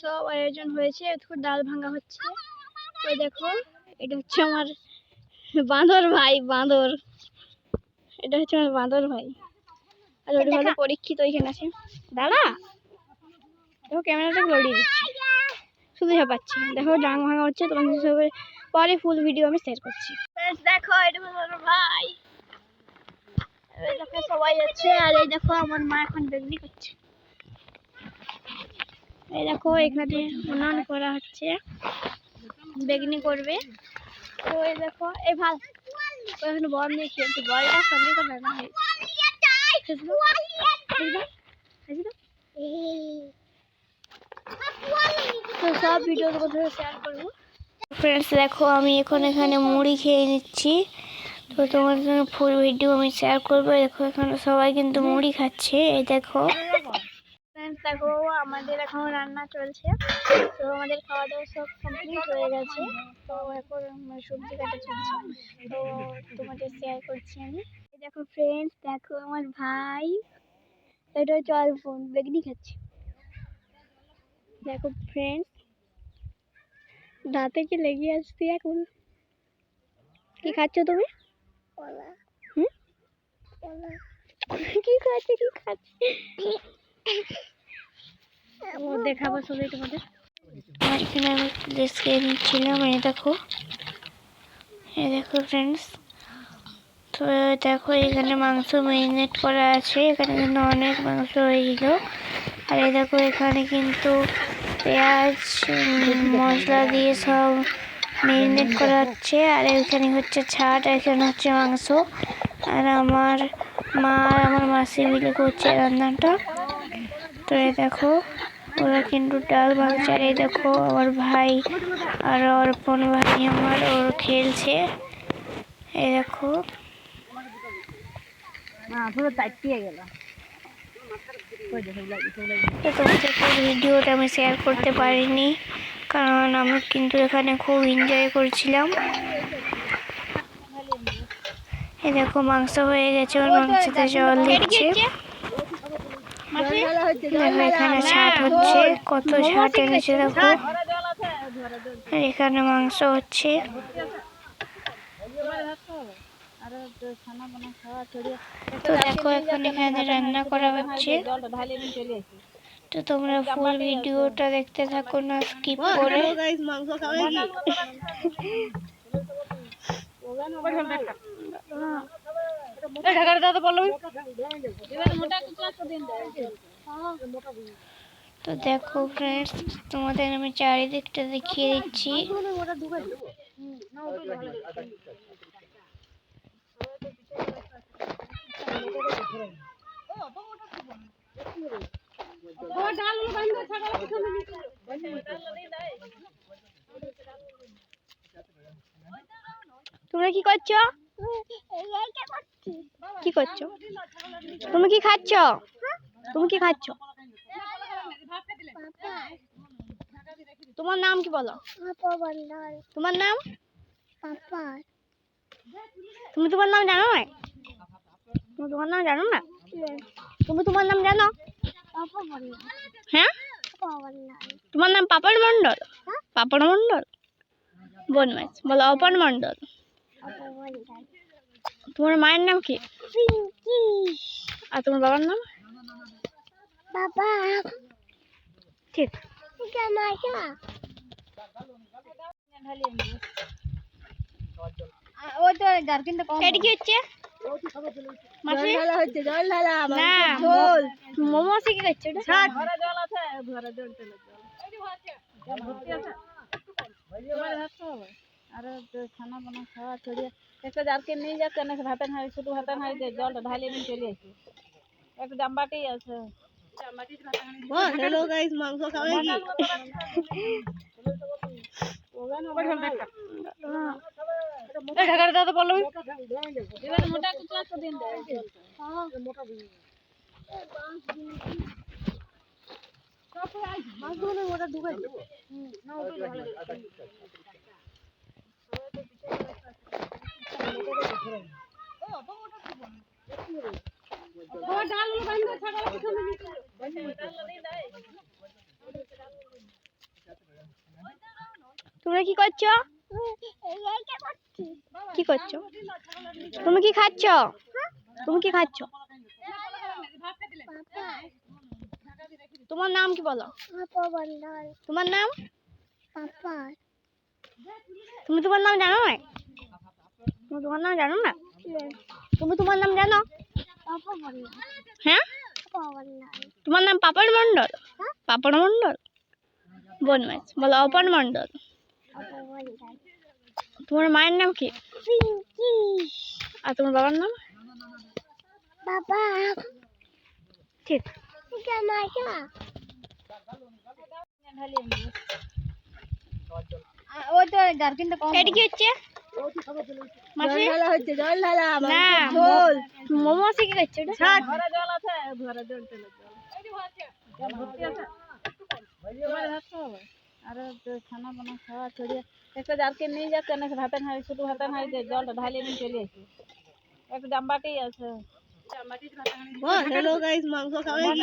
সব আয়োজন হয়েছে এখন ডাল ভাঙা হচ্ছে। ওই দেখো এটা হচ্ছে আমার বাঁদর ভাই বাঁদর। এটা হচ্ছে আমার বাঁদর ভাই। আর ওটা ভালো পরীক্ষিত ওইখানে আছে। দাদা? দেখো ক্যামেরাটা লড়িয়ে দিচ্ছি। শুধু ঝাপাচ্ছি দেখো ডাং ভাঙা হচ্ছে তোমাদের সবাই পরে ফুল ভিডিও আমি শেয়ার করছি। দেখো এটা আমার ভাই। এই দেখো সবাই যাচ্ছে। আর এই দেখো আমার মা এখন বেগনি করছে। এই দেখো, এখানে উনান করা হচ্ছে। বেগনি করবে। তো এই দেখো, এই ভালো এখন বল নিয়ে খেলছে। হয়েছে বুঝলো? বুঝলো? বুঝলো? তো সব ভিডিও কোথাও শেয়ার করব। ফ্রেন্ডস দেখো, আমি এখন এখানে মুড়ি খেয়ে নিচ্ছি। তো তোমার সঙ্গে ফুল ভিডিও আমি শেয়ার করব। দেখো, এখানে সবাই কিন্তু মুড়ি খাচ্ছে। এই দেখো। আমাদের এখন রান্না চলছে। তো আমাদের খাওয়া দাওয়া সব কমপ্লিট হয়ে গেছে। তো এখন সবজি কাটা চলছে। তো তোমাদের শেয়ার করছি আমি। দেখো ফ্রেন্ডস দেখো আমার ভাই। এটা হচ্ছে অল্পন বেগনি খাচ্ছে। দেখো ফ্রেন্ডস দাঁতে কি লেগে আসছে এখন? কি খাচ্ছ তুমি? হুম? কি খাচ্ছে কি খাচ্ছে? ও দেখাবো সবাই তোমাদের। এখানে আমি ড্রেস খেয়ে নিচ্ছিলাম, এই দেখো। এই দেখো ফ্রেন্ডস তো দেখো এখানে মাংস ম্যারিনেট করা আছে, এখানে কিন্তু অনেক মাংস হয়েছিল আর এই দেখো এখানে কিন্তু পেঁয়াজ মশলা দিয়ে সব ম্যারিনেট করা হচ্ছে। আর এখানে হচ্ছে ছাট, আর এখানে হচ্ছে মাংস। আর আমার মা আর আমার মাসি মিলে করছে রান্নাটা। তো এই দেখো। ওরা কিন্তু ডাল ভাঙছে আর এই দেখো আমার ভাই আর অর্পণ ভাই আমার ওর খেলছে। এই দেখো। তোমাদের ভিডিওটা আমি শেয়ার করতে পারিনি কারণ আমি কিন্তু এখানে খুব এনজয় করছিলাম। এই দেখো মাংস হয়ে গেছে ওর মাংসতে জল দিচ্ছে। এখানে ছাট হচ্ছে কত ছাট এনেছে দেখো। আর এখানে মাংস হচ্ছে। তো দেখো এখন এখানে রান্না করা হচ্ছে। তো তোমরা ফুল ভিডিওটা দেখতে থাকো না স্কিপ করে। তো দেখো ফ্রেন্ডস তোমাদের আমি চারিদিকটা দেখিয়ে দিচ্ছি। তোমরা কি করছ? করছ? তুমি কি খাচ্ছ? তুমি কি খাচ্ছ? তোমার নাম কি বলো? তোমার নাম? তুমি তোমার নাম জানো না? তুমি তোমার নাম জানো না? তুমি তোমার নাম জানো? হ্যাঁ? তোমার নাম পাপড় মন্ডল পাপড় মন্ডল বনমাস বলো, অপন মন্ডল তোমার মায়ের নাম কি? আর তোমার বাবার নাম? বাবা। ঠিক। ওই তো জারকিনটা কম এটা কি হচ্ছে? জল ঢালা মোমো কি আছে আরে খানা বানা খাওয়া ছড়িয়ে একটা জারকে নিয়ে যাচ্ছে না ভাতের হাঁড়ি শুধু ভাতের হাঁড়ি দিয়ে জলটা ঢালিয়ে নিয়ে চলে আসি। একটা জামবাটি আছে। হ্যালো গাইস মাংস খাবে কি? ঢাকার দাদা এবার মোটা কুচলা তো দিন দেয়। মাছগুলো ওটা ঢুকাই না ওটা ভালো ও ডাল বান্ধা ছাড়া তোমরা কি করছ? কি করছ? তুমি কি খাচ্ছ? তুমি কি খাচ্ছ? তোমার নাম কি বলো? তোমার নাম? তুমি তোমার নাম জানো না? তুমি তোমার নাম জানো না? তুমি তোমার নাম জানো? হ্যাঁ? তোমার নাম পাপড় মণ্ডল? পাপড় মণ্ডল? বনমাস বলো অপন মণ্ডল। তোমার মায়ের নাম কি? আর তোমার বাবার নাম? বাবা ঠিক। এটা কি হচ্ছে? মাসি ঢালা হচ্ছে জল ঢালা না ঝোল মোমো আছে কি করছে ওটা ঘরে জল আছে ঘরে জল তেল ভর্তি আছে তোমার ভাত হবে আর খানা বানা খাওয়া ছড়িয়ে একটা জারকে নিয়ে যাচ্ছে না ভাতের হাঁড়ি ছোট ভাতের হাঁড়িতে জলটা ঢালি নিয়ে চলে আসি একটা জামবাটি আছে হ্যালো গাইস মাংস খাবে কি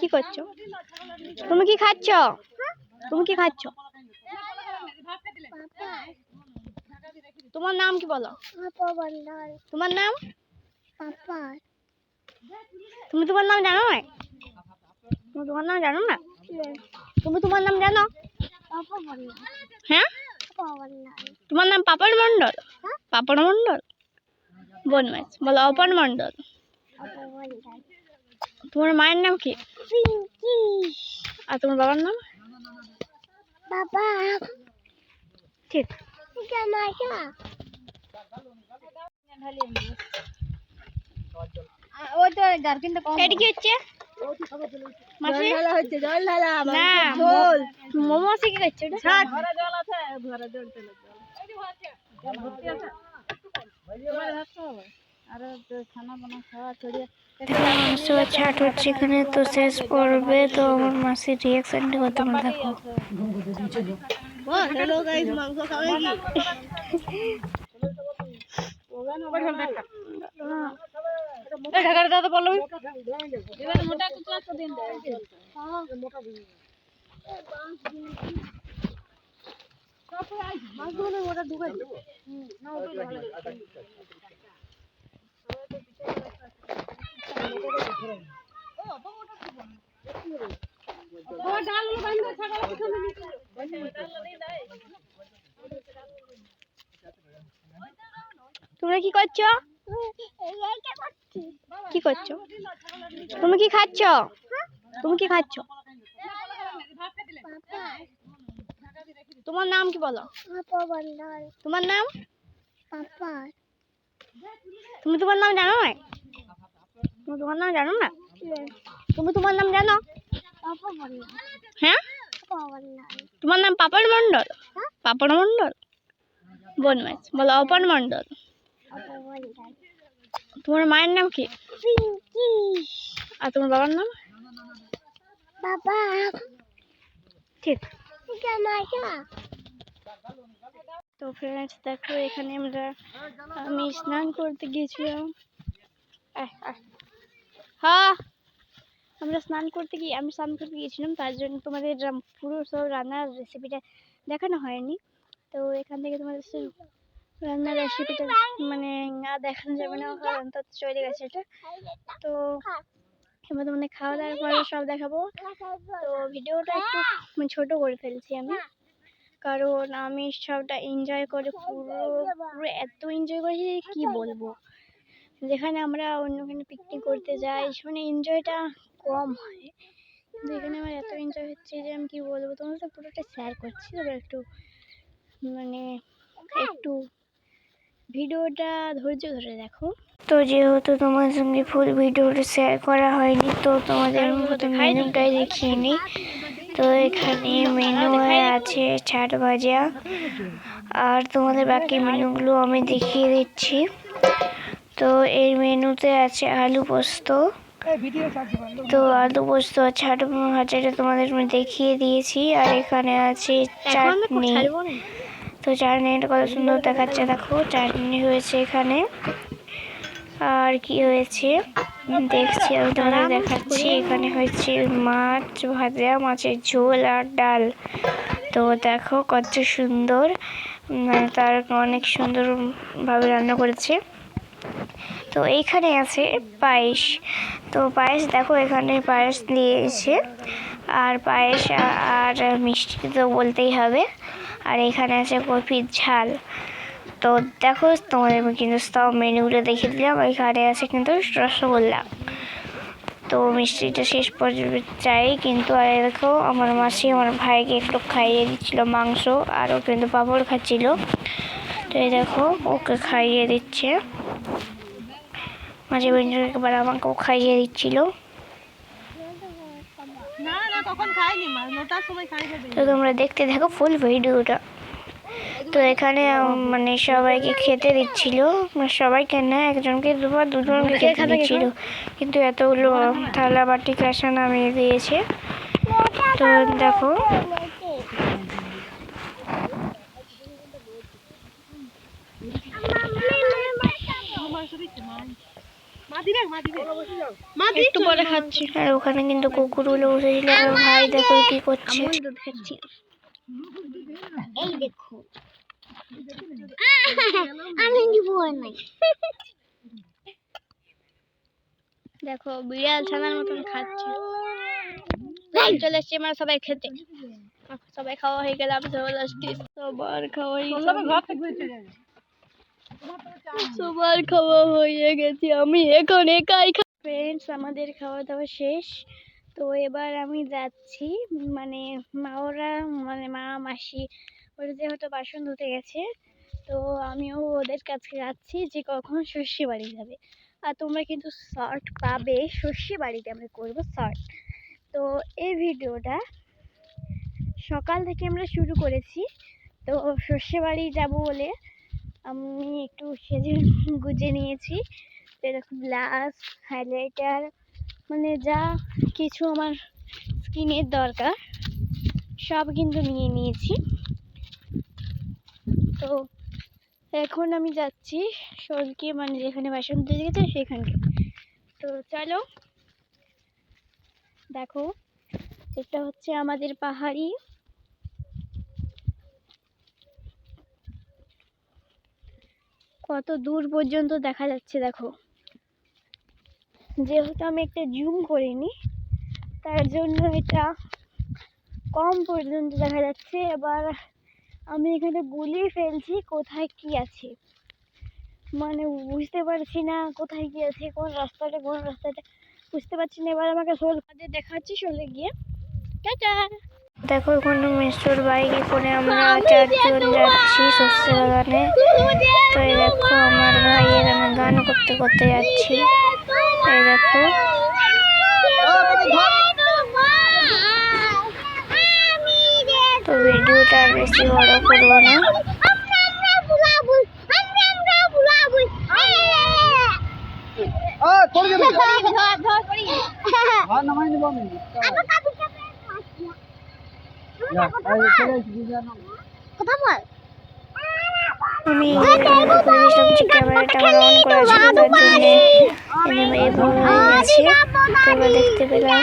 কি করছ? তুমি কি খাচ্ছ? তুমি কি খাচ্ছ? তোমার নাম কি বলো? তোমার নাম? তুমি তোমার নাম জানো না? তুমি তোমার নাম জানো না? তুমি তোমার নাম জানো? হ্যাঁ? তোমার নাম পাপড় মণ্ডল? পাপড় মণ্ডল? বনমাস বলো, অপন মণ্ডল। তোমার মায়ের নাম কি? আর তোমার বাবার নাম? বাবা। ঠিক। ওই তো জার্কিনটা কম এটা কি হচ্ছে? জল না ঝোল মোমো আছে কি করছে ওটা? ঘরে জল আছে ঘরে জল তেল মাংস ছাট হচ্ছে এখানে তো শেষ পড়বে তো আমার মাসির রিয়াকশনটা কত তোমরা দেখো হ্যালো গাইস মাংস খাবে কি? ঢাকার দাদা বলো। এবার মোটা কিছু একটা দিন দেয়। তোমরা কি করছ? কি করছ? তুমি কি খাচ্ছ? তুমি কি খাচ্ছ? তোমার নাম কি বলো? তোমার নাম? তুমি তোমার নাম জানো? না তুমি তোমার নাম জানো না? তুমি তোমার নাম জানো? হ্যাঁ? তোমার নাম পাপড় মণ্ডল? পাপড় মণ্ডল? বনমাস বলো অপন মণ্ডল। তোমার মায়ের নাম কি? আর তোমার বাবার নাম? বাবা। ঠিক। তো ফ্রেন্ডস দেখো এখানে আমরা আমি স্নান করতে গিয়েছিলাম। আহ, আহ। হ্যাঁ। আমরা স্নান করতে গিয়ে, আমি স্নান করতে গিয়েছিলাম, তার জন্য তোমাদের পুরো সব রান্নার রেসিপিটা দেখানো হয়নি। তো এখান থেকে তোমাদের রান্নার রেসিপিটা মানে না দেখানো যাবে না, কারণ তো চলে গেছে এটা। তো এবার তোমাদের খাওয়া দাওয়ার পরে সব দেখাবো। তো ভিডিওটা একটু মানে ছোট করে ফেলছি আমি। কারণ আমি সবটা এনজয় করে পুরো পুরো এত এনজয় করেছি কি বলব? যেখানে আমরা অন্যখানে পিকনিক করতে যাই সেখানে এনজয়টা কম হয়। কিন্তু এখানে আমার এত এনজয় হচ্ছে যে আমি কি বলব? তোমার তো পুরোটা শেয়ার করছি তবে একটু মানে একটু ভিডিওটা ধৈর্য ধরে দেখো। তো যেহেতু তোমার সঙ্গে ফুল ভিডিওটা শেয়ার করা হয়নি তো তোমাদের মতো মেনুটাই দেখিয়ে নিই। তো এখানে মেনু আছে ছাট ভাজা। আর তোমাদের বাকি মেনুগুলো আমি দেখিয়ে দিচ্ছি। তো এই মেনুতে আছে আলু পোস্ত। তো আলু পোস্ত আর ছাট ভাজাটা তোমাদের আমি দেখিয়ে দিয়েছি। আর এখানে আছে চাটনি। তো চাটনিটা কত সুন্দর দেখাচ্ছে দেখো চাটনি হয়েছে এখানে। আর কি হয়েছে? দেখছি আমি তোমাদের দেখাচ্ছি এখানে হয়েছে মাছ ভাজা মাছের ঝোল আর ডাল। তো দেখো কত সুন্দর তার অনেক সুন্দরভাবে রান্না করেছে। তো এইখানে আছে পায়েস। তো পায়েস দেখো, এখানে পায়েস দিয়েছে। আর পায়েস আর মিষ্টি তো বলতেই হবে। আর এখানে আছে কফির ঝাল। তো দেখো, তোমাদের কিন্তু সব মেনুগুলো দেখিয়ে দিলাম। এখানে আছে কিন্তু রসগোল্লা। তো মিষ্টিটা শেষ পর্যন্ত চাই। কিন্তু আর দেখো, আমার মাসি আমার ভাইকে একটু খাইয়ে দিচ্ছিল মাংস। আর ও কিন্তু পাঁপড় খাচ্ছিল। তো এই দেখো, ওকে খাইয়ে দিচ্ছে। মাঝে মাঝে একবার আমাকেও খাইয়ে দিচ্ছিল। তো তোমরা দেখতে থাকো ফুল ভিডিওটা। তো এখানে মানে সবাইকে খেতে দিচ্ছিল। মানে সবাইকে না একজনকে দুবার দুজনকে খেতে দিচ্ছিল। কিন্তু এতগুলো থালা বাটি কাঁসা নামিয়ে দিয়েছে। তো দেখো মা দিবে মা দিবে মা দিবে একটু পরে খাচ্ছি। আর ওখানে কিন্তু কুকুরগুলো বসেছিল আর ভাই দেখো কি করছে। এই দেখো। আমি দেখো বিড়াল ছানার মতন খাচ্ছে। চলে এসছে মানে সবাই খেতে। সবাই খাওয়া হয়ে গেলে আসছি সবার খাওয়া হয়ে গেছে। সবার খাওয়া হয়ে গেছে, আমি এখন একাই ফ্রেন্ডস আমাদের খাওয়া দাওয়া শেষ। তো এবার আমি যাচ্ছি মানে মা ওরা মানে মা, মাসি, ওরা যেহেতু বাসন ধুতে গেছে, তো আমিও ওদের কাছে যাচ্ছি যে কখন ষষ্ঠী বাড়ি যাবে। আর তোমরা কিন্তু শর্ট পাবে ষষ্ঠী বাড়িতে আমরা করব শর্ট তো এই ভিডিওটা সকাল থেকে আমরা শুরু করেছি। তো ষষ্ঠী বাড়ি যাব বলে আমি একটু সেজে গুজে নিয়েছি। এরকম ব্লাস হাইলাইটার মানে যা কিছু আমার স্কিনের দরকার, সব কিন্তু নিয়ে নিয়েছি। তো এখন আমি যাচ্ছি শোলকে মানে যেখানে বাসন ধুতে গেছে সেখানকে তো চলো, দেখো, এটা হচ্ছে আমাদের পাহাড়ি কত দূর পর্যন্ত দেখা যাচ্ছে দেখো। যেহেতু আমি একটা জুম করিনি, তার জন্য এটা কম পর্যন্ত দেখা যাচ্ছে। এবার আমি এখানে গুলিয়ে ফেলছি কোথায় কি আছে। মানে বুঝতে পারছি না কোথায় কি আছে, কোন রাস্তাটা কোন রাস্তাটা, বুঝতে পারছি না। এবার আমাকে শোল কাজে দেখাচ্ছি শোলে গিয়ে। টাটা! দেখো ওখানে মিষ্টুর বাইকে করে আমরা চারজন যাচ্ছি শস্য বাগানে তো এই দেখো আমার ভাই আমি গান করতে করতে যাচ্ছি এই দেখো তো ভিডিওটা আর বেশি বড় করব না কথা বল। আমি ক্যামেরাটা আমার অন করা ছিল তার জন্য এইভাবে হয়ে গেছে তো এবার দেখতে পেলাম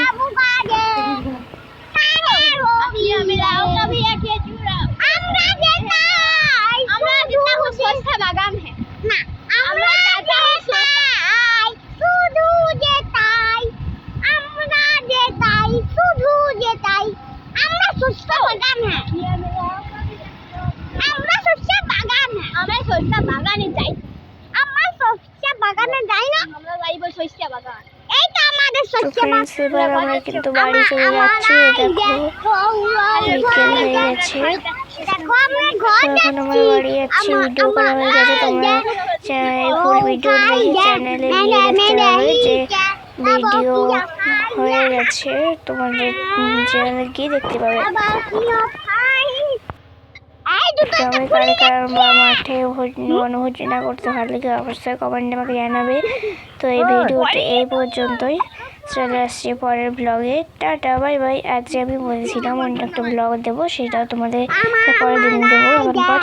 বাগান হ্যাঁ না আমরা শুধু যেতাই আমরা যেতাই শুধু যেতাই আমরা শস্য বাগান হ্যাঁ আমরা শস্য বাগান হ্যাঁ আমরা শস্য বাগানে যাই আমরা শস্য বাগানে যাই না আমরা যাইব শস্য বাগান এই তো আমাদের তো শস্য ফ্রেন্ডস এবার আমরা কিন্তু বাড়ি চলে যাচ্ছি দেখো বিকেল হয়ে গেছে। এখন আমরা বাড়ি যাচ্ছি ভিডিও করা হয়ে গেছে তোমরা ফুল ভিডিও দেখে চ্যানেলে গিয়ে দেখতে হবে যে ভিডিও হয়ে গেছে তোমাদের চ্যানেলে গিয়ে দেখতে পাবে। তবে কারে কার বা মাঠে ভোজ- বনভোজন না করতে ভালো লাগে অবশ্যই কমেন্টে আমাকে জানাবে। তো এই ভিডিওটা এই পর্যন্তই। চলে আসছি পরের ব্লগে টাটা বাই বাই আজকে আমি বলেছিলাম অন্য একটা ব্লগ দেবো সেটাও তোমাদের পরের দিন দেবো।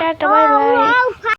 Tata bye bye